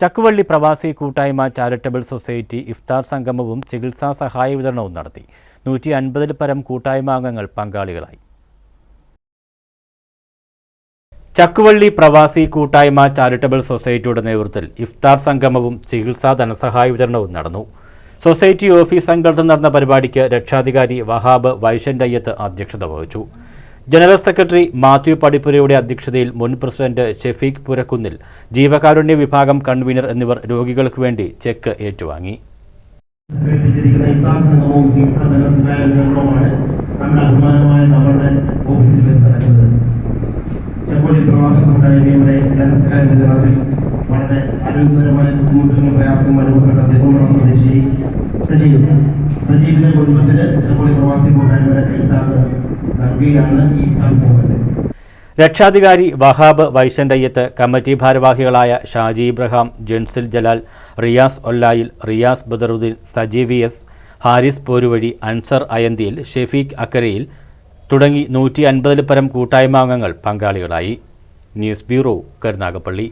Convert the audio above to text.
ചക്കുവള്ളി പ്രവാസി കൂട്ടായ്മ charitable society ഇഫ്താർ സംഗമവും ചികിത്സാ സഹായ വിതരണവും നടത്തി. നൂറ്റി അൻപതിൽ പരം കൂട്ടായ്മ അംഗങ്ങൾ പങ്കാളികളായി. ചക്കുവള്ളി പ്രവാസി കൂട്ടായ്മ ചാരിറ്റബിൾ സൊസൈറ്റിയുടെ നേതൃത്വത്തിൽ ഇഫ്താർ സംഗമവും ചികിത്സാ ധനസഹായ വിതരണവും നടന്നു. സൊസൈറ്റി ഓഫീസ് സംഘടന നടന്ന പരിപാടിക്ക് രക്ഷാധികാരി വഹാബ് വൈശന്റയ്യത്ത് അധ്യക്ഷത വഹിച്ചു. ജനറൽ സെക്രട്ടറി മാത്യു പടിപ്പുരയുടെ അധ്യക്ഷതയിൽ മുൻ പ്രസിഡന്റ് ഷെഫീഖ് പുരക്കുന്നിൽ ജീവകാരുണ്യ വിഭാഗം കൺവീനർ എന്നിവർ രോഗികൾക്ക് വേണ്ടി ചെക്ക് ഏറ്റുവാങ്ങി വളരെ സജീവ് സജീവിന്റെ കുടുംബത്തിന് ചെമ്പോളി പ്രവാസി കൂട്ടായ്മയുടെ കൈത്താങ് നൽകുകയാണ് ഈ വിധാനസഭ രക്ഷാധികാരി വഹാബ് വൈശന്റയ്യത്ത് കമ്മിറ്റി ഭാരവാഹികളായ ഷാജി ഇബ്രഹാം ജെൻസിൽ ജലാൽ റിയാസ് ഒല്ലായിൽ റിയാസ് ബദറുദ്ദീൻ സജീവിയസ് എസ് ഹാരിസ് പോരുവഴി അൻസർ അയന്തിയിൽ ഷെഫീഖ് അക്കരയിൽ തുടങ്ങി നൂറ്റി അൻപതിൽ പരം കൂട്ടായ്മ അംഗങ്ങൾ പങ്കാളികളായി. News bureau Karunagappally.